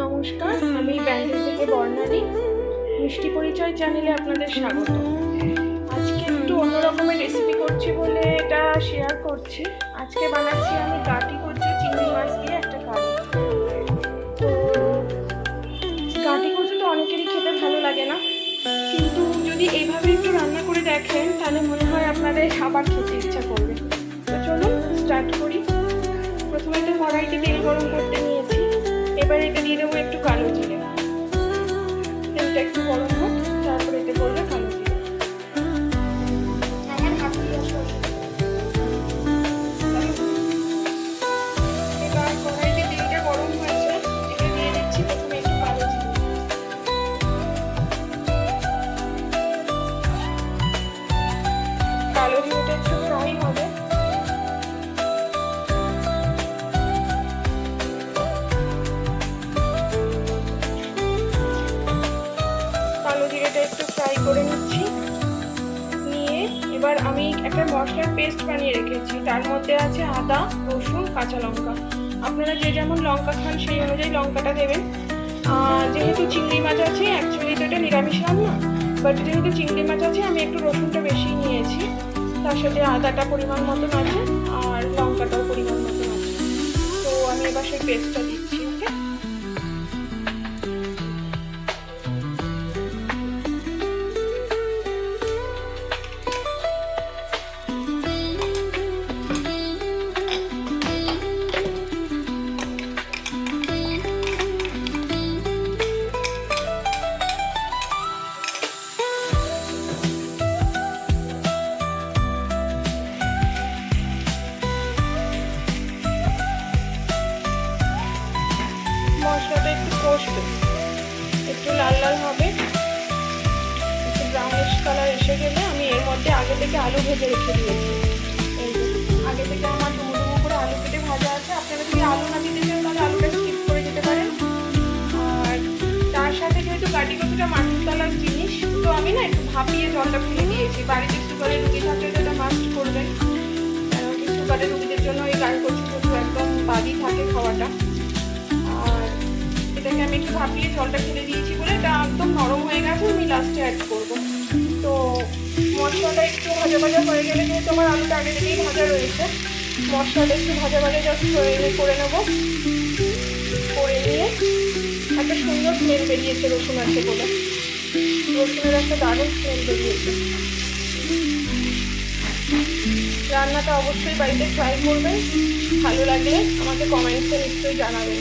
নমস্কার, আমি ব্যান্ডেল থেকে বর্ণালী মিষ্টি পরিচয় চ্যানেলে আপনাদের স্বাগত। আজকে একটু অন্য রকমের রেসিপি করছি বলে এটা শেয়ার করছি। আজকে বানাচ্ছি আমি গাটি করছি চিংড়ি মাছ দিয়ে একটা কারি তো, গাটি করতে তো অনেকেরই খেতে ভালো লাগে না। কিন্তু যদি এইভাবে একটু রান্না করে দেখেন, তাহলে মনে হয় আপনাদের আবার খেতে ইচ্ছা করবে। তো চলুন স্টার্ট করি। প্রথমে তো কড়াইতে তেল গরম করতে নিয়েছি এবার এটা দিয়ে দেবো একটু কালো জিরে। জিরেটা একটু ফ্রাই করে নিচ্ছি। নিয়ে এবার আমি একটা মশলার পেস্ট বানিয়ে রেখেছি। তার মধ্যে আছে আদা, রসুন, কাঁচা লঙ্কা। আপনারা যে যেমন লঙ্কা খান সেই অনুযায়ী লঙ্কাটা দেবেন। যেহেতু চিংড়ি মাছ আছে অ্যাকচুয়ালি তো এটা নিরামিষ রান্না। বাট যেহেতু চিংড়ি মাছ আছে, আমি একটু রসুনটা বেশি নিয়েছি। তার সাথে আদাটা পরিমাণ মতন আছে আর লঙ্কাটাও পরিমাণ মতন আছে। তো আমি এবার সেই পেস্টটা এসে গেলে আমি এর মধ্যে আগে থেকে আলু ভেজে রেখে দিয়েছি। আগে থেকে আমার ডুমো করে আলু কেটে ভাজা আছে। আপনারা যদি আলু না দিতে চান, তাহলে আলুটা স্কিপ করে যেতে পারেন। আর তার সাথে যেহেতু কাটি কচুটা মাটির তলার জিনিস, তো আমি না একটু ভাপিয়ে জলটা ফেলে দিয়েছি। বাড়িতে একটু করে রুগী থাকলে তো এটা মাস্ট করবেন। কিছু রুগীদের জন্য এই কারি কচু কচু একদম বাদি থাকে খাওয়াটা। আর এটাকে আমি একটু ভাপিয়ে জলটা ফেলে দিয়েছি বলে এটা একদম নরম হয়ে গেছে, আমি লাস্টে অ্যাড করব। তো মশলাটা একটু ভাজা ভাজা হয়ে গেলে যেহেতু আমার আলুটা আগে থেকেই ভাজা রয়েছে, মশলাটা একটু ভাজা ভাজা জাস্ট করে নেব। করে নিয়ে একটা সুন্দর স্মেল বেরিয়েছে রসুন আছে বলে। রসুনের একটা দারুণ স্মেল বেরিয়েছে। রান্নাটা অবশ্যই বাড়িতে ট্রাই করবেন। ভালো লাগলে আমাকে কমেন্টসে নিশ্চয়ই জানাবেন।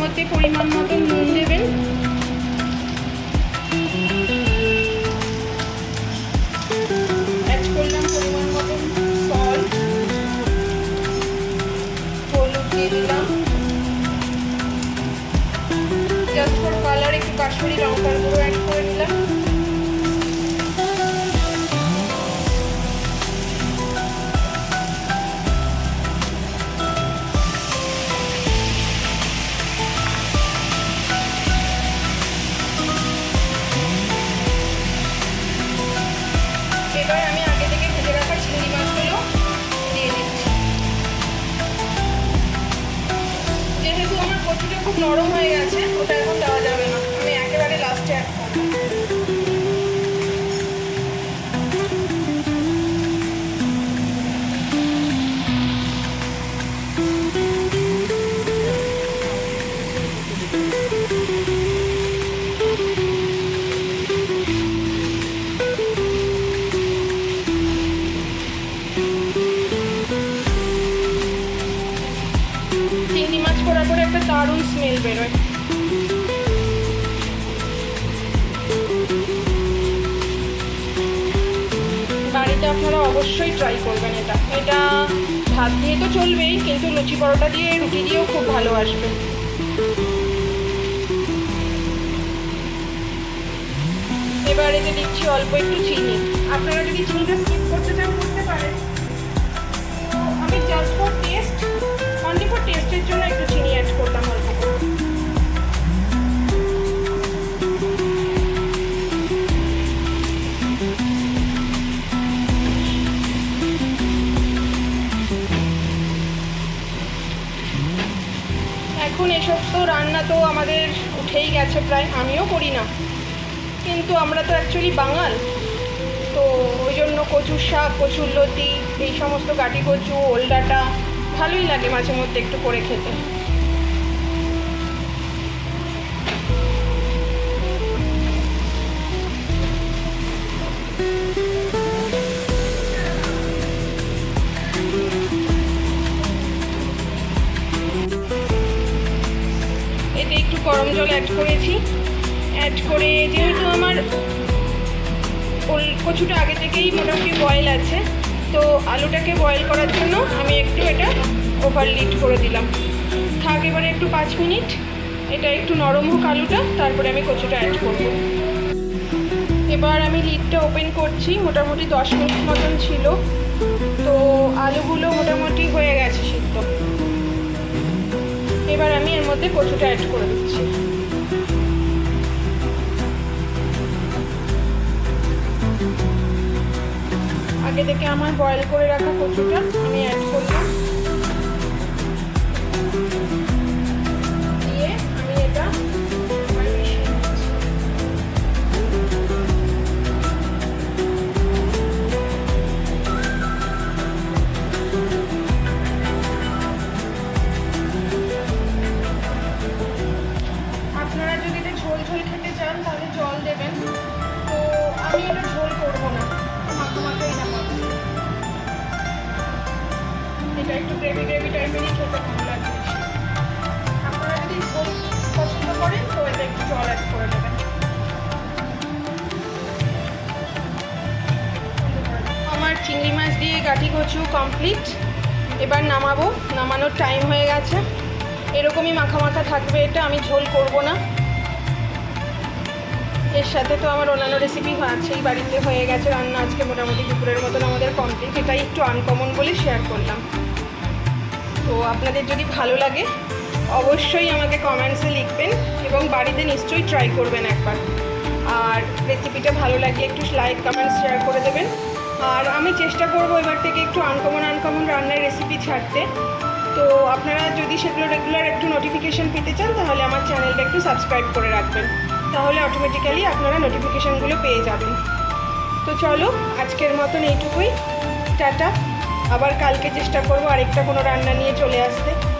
মধ্যে পরিমাণ মতো নুন দেবেন। খুব নরম হয়ে গেছে ওটা এখন দেওয়া চিংড়ি মাছ করার পরে একটা দারুণ স্মেল বেরোয়। বাড়িতে আপনারা অবশ্যই ট্রাই করবেন এটা। এটা ভাত দিয়ে তো চলবেই, কিন্তু লুচি পরোটা দিয়ে, রুটি দিয়েও খুব ভালো আসবে। এবার এতে দিচ্ছি অল্প একটু চিনি। আপনারা যদি চিনিটা স্কিপ করতে চান, করতে পারেন। আমি জাস্ট অনলি টেস্টের জন্য একটু চিনি অ্যাড করলাম অল্প এখন এসব তো রান্না তো আমাদের উঠেই গেছে প্রায়, আমিও করি না। কিন্তু আমরা তো অ্যাকচুয়ালি বাঙাল। তো ওই জন্য কচুর শাক, কচুর লতি, এই সমস্ত গাটি কচু, ওলডাটা ভালোই লাগে মাঝে মধ্যে একটু করে খেতে। এতে একটু গরম জল অ্যাড করেছি। অ্যাড করে যেহেতু আমার কচুটা আগে থেকেই মোটামুটি বয়েল আছে তো আলুটাকে বয়েল করার জন্য আমি একটু এটা ওভার লিড করে দিলাম। থাক এবারে একটু পাঁচ মিনিট। এটা একটু নরম হোক আলুটা, তারপরে আমি কচুটা অ্যাড করব। এবার আমি লিডটা ওপেন করছি, মোটামুটি দশ মিনিট মতন ছিল। তো আলুগুলো মোটামুটি হয়ে গেছে সিদ্ধ। এবার আমি এর মধ্যে কচুটা অ্যাড করে দিচ্ছি। থেকে আমার বয়েল করে রাখা কচুটা, আমি অ্যাড করলাম। আমি এটা আপনারা যদি এটা ঝোল ঝোল খেতে চান, তাহলে জল আমার চিংড়ি মাছ দিয়ে গাঠি কচু কমপ্লিট এবার নামাবো। নামানোর টাইম হয়ে গেছে। এরকমই মাখা মাখা থাকবে এটা, আমি ঝোল করব না। এর সাথে তো আমার অন্যান্য রেসিপি আছেই, বাড়িতে হয়ে গেছে রান্না। আজকে মোটামুটি দুপুরের মতন আমাদের কমপ্লিট এটাই একটু আনকমন বলে শেয়ার করলাম। তো আপনাদের যদি ভালো লাগে, অবশ্যই আমাকে কমেন্টসে লিখবেন এবং বাড়িতে নিশ্চয়ই ট্রাই করবেন একবার। আর রেসিপিটা ভালো লাগলে একটু লাইক কমেন্ট শেয়ার করে দেবেন। আর আমি চেষ্টা করব এবার থেকে একটু আনকমন আনকমন রান্নার রেসিপি ছাড়তে। তো আপনারা যদি সেগুলো রেগুলার একটু নোটিফিকেশান পেতে চান, তাহলে আমার চ্যানেলটা একটু সাবস্ক্রাইব করে রাখবেন। তাহলে অটোমেটিক্যালি আপনারা নোটিফিকেশানগুলো পেয়ে যাবেন। তো চলো, আজকের মতন এইটুকুই। টাটা। আবার কালকে চেষ্টা করব আরেকটা কোনো রান্না নিয়ে চলে আসতে।